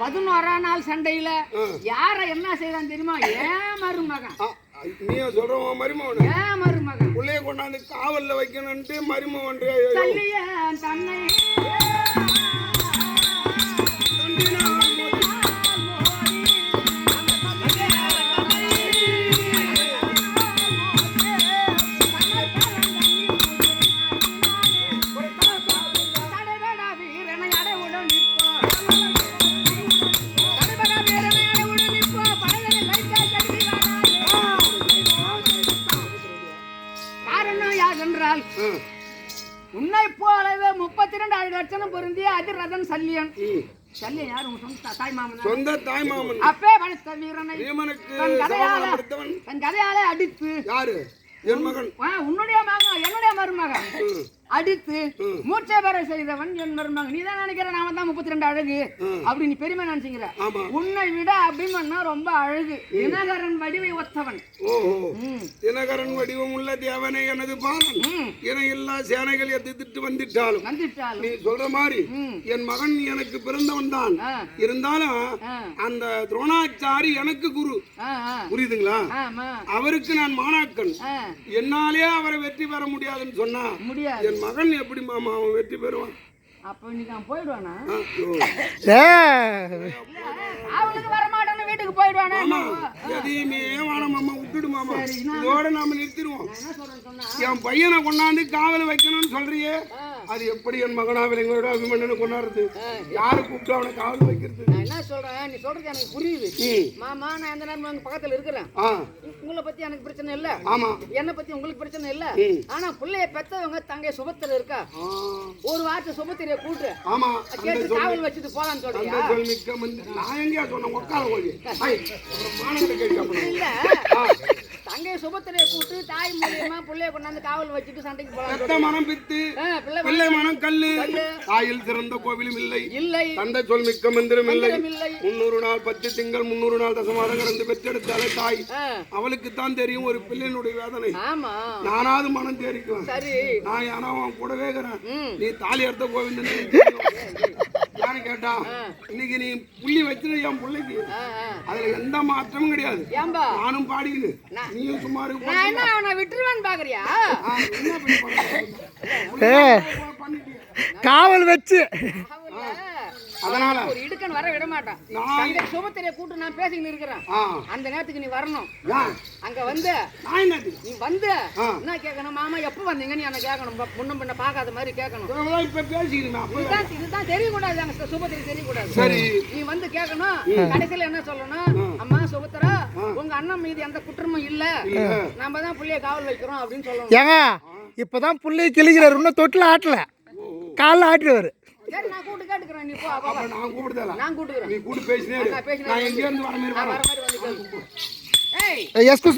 பதினோராம் நாள் சண்டையில யார என்ன செய்யறான் தெரியுமா? ஏன் மருமகன்? நீ மருமவனு ஏன் மருமகன்? பிள்ளைய கொண்டாந்து காவல்ல வைக்கணும்ட்டு தள்ளிய தன்னை. உன்னை போலவே முப்பத்தி ரெண்டு ஆறு லட்சணம் பொருந்திய அதிரதன் சல்லியன். சல்லியன் யார்? சொந்த தாய் மாமன்? சொந்த தாய் மாமன். அப்பே வளர்த்த வீரனை. பீமனுக்கு தன் கதையால தன் கதையாலே அடித்து. யாரு? என் மகன். ஆ, உன்னுடைய மகன் என்னுடைய மருமகன். அடித்து மூச்சை பெற செய்தவன் என் மருமகன். நீ தான் நினைக்கிற நாம தான் முப்பத்தி ரெண்டு அழகு அப்படி நீ பெருமை நினைச்சுங்கிற உன்னை விட அபிமன்னா ரொம்ப அழகு. தினகரன் வடிவை ஒத்தவன். தினகரன் வடிவம் உள்ள தேவனை எனது பாலன். இணையில்லா சேனைகள் எதிர்த்து வந்துட்டாலும் வந்துட்டாலும். நீ சொல்ற மாதிரி. என் மகன் எனக்கு பிறந்தவன் தான். இருந்தாலும் அந்த துரோணாச்சாரி எனக்கு குரு. புரியுதுங்களா? அவருக்கு நான் மாணாக்கன். என்னாலே அவரை வெற்றி பெற முடியாதுன்னு சொன்னா முடியாது. என் மகன் எப்படி மாமா அவன் வெற்றி பெறுவான்? அப்ப இன்னைக்கு அவன் போயிடுவானா. அவளுக்கு வரமாட்டேன்னு வீட்டுக்கு போயிடுவானா? எதையுமே வேணாம் மாமா விட்டுடு மாமா. இதோட நாம நிறுத்திடுவோம். என்ன சொல்றேன்னு சொன்னா? என் பையனை கொண்டாந்து காவல் வைக்கணும்னு சொல்றியே. அது எப்படி என் மகனா விலங்கோட அபிமன்னனு கொண்டாடுறது? யாரு கூப்பிட்டு அவனை காவல் வைக்கிறது? நான் என்ன சொல்றேன்? நீ சொல்றது எனக்கு புரியுது. மாமா நான் எந்த நேரம் உங்க பக்கத்துல இருக்கிறேன். உங்களை பத்தி எனக்கு பிரச்சனை இல்ல. ஆமா. என்னை பத்தி உங்களுக்கு பிரச்சனை இல்ல. ஆனா பிள்ளைய பெத்தவங்க தங்கை சுபத்திர இருக்கா? ஒரு வார்த்தை சுபத்திரைய கூட்டு ஆமா. கேட்டு காவல் வச்சுட்டு போலான்னு சொல்றியா? நான் எங்கேயா சொன்னேன்? உட்கார போய். கேட்க. இல்ல. சுபத்திரைய கூட்டு தாய் மூலியமா பிள்ளைய கொண்டாந்து காவல் வச்சுட்டு சண்டைக்கு போலாம் பெத்த மனம் பித்து பிள்ளை மனம் கல்லு. தாயில் சிறந்த கோவிலும் இல்லை. இல்லை. தந்தை சொல் மிக்க மந்திரம் இல்லை. முன்னூறு நாள் பத்து திங்கள் முன்னூறு நாள் தசமாதம் கடந்து பெற்றெடுத்தாலே தாய். அவளுக்கு தான் தெரியும் ஒரு பிள்ளையினுடைய வேதனை. ஆமா. நானாவது மனம் தேறிக்குவேன். சரி. நான் யாரோ அவன் கூடவே இருக்கிறேன். நீ தாலி எடுத்த கோவிந்தன். யாரு கேட்டா இன்னைக்கு நீ புள்ளி வச்சிரு என் பிள்ளைக்கு. அதுல எந்த மாற்றமும் கிடையாது. ஏம்பா? நானும் பாடிக்கின்னு நீயும் சும்மா இருக்கு நான் என்ன அவனை விட்டுருவேன்னு பாக்குறியா. காவல் வச்சு. அதனால ஒரு இடுக்கன் வர விட மாட்டான் தங்கை சுபத்திரைய கூட்டு நான் பேசிக்கிட்டு இருக்கிறேன். அந்த நேரத்துக்கு நீ வரணும்? அங்க வந்து நான் என்னது? நீ வந்து. என்ன கேட்கணும் மாமா? எப்ப வந்தீங்க? நீ என்ன கேட்கணும். முன்ன பின்ன பார்க்காத மாதிரி கேட்கணும். இப்ப இதுதான் இதுதான் தெரியக்கூடாது அங்க சுபத்திரை தெரியக்கூடாது. சரி. நீ வந்து கேட்கணும். கடைசியில என்ன சொல்லணும்? அம்மா சுபத்திரா உங்க அண்ணன் மீது எந்த குற்றமும் இல்ல. நாம தான் புள்ளைய காவல் வைக்கிறோம் அப்படின்னு சொல்லணும். ஏங்க இப்பதான் புள்ளைய கிழிக்கிறாரு. இன்னும் தொட்டில் ஆட்டல. காலில் ஆட்டுவார் சரி நான் கூட்டு கேட்டுக்கிறேன். நீ போ. அப்ப நான் கூப்பிடுதல நான் கூட்டுக்கிறேன். நீ கூட்டு பேசினே. நான் எங்க இருந்து வர மாதிரி நான் வரேன் வர மாதிரி வந்து கேளு. ஏய். எஸ்கு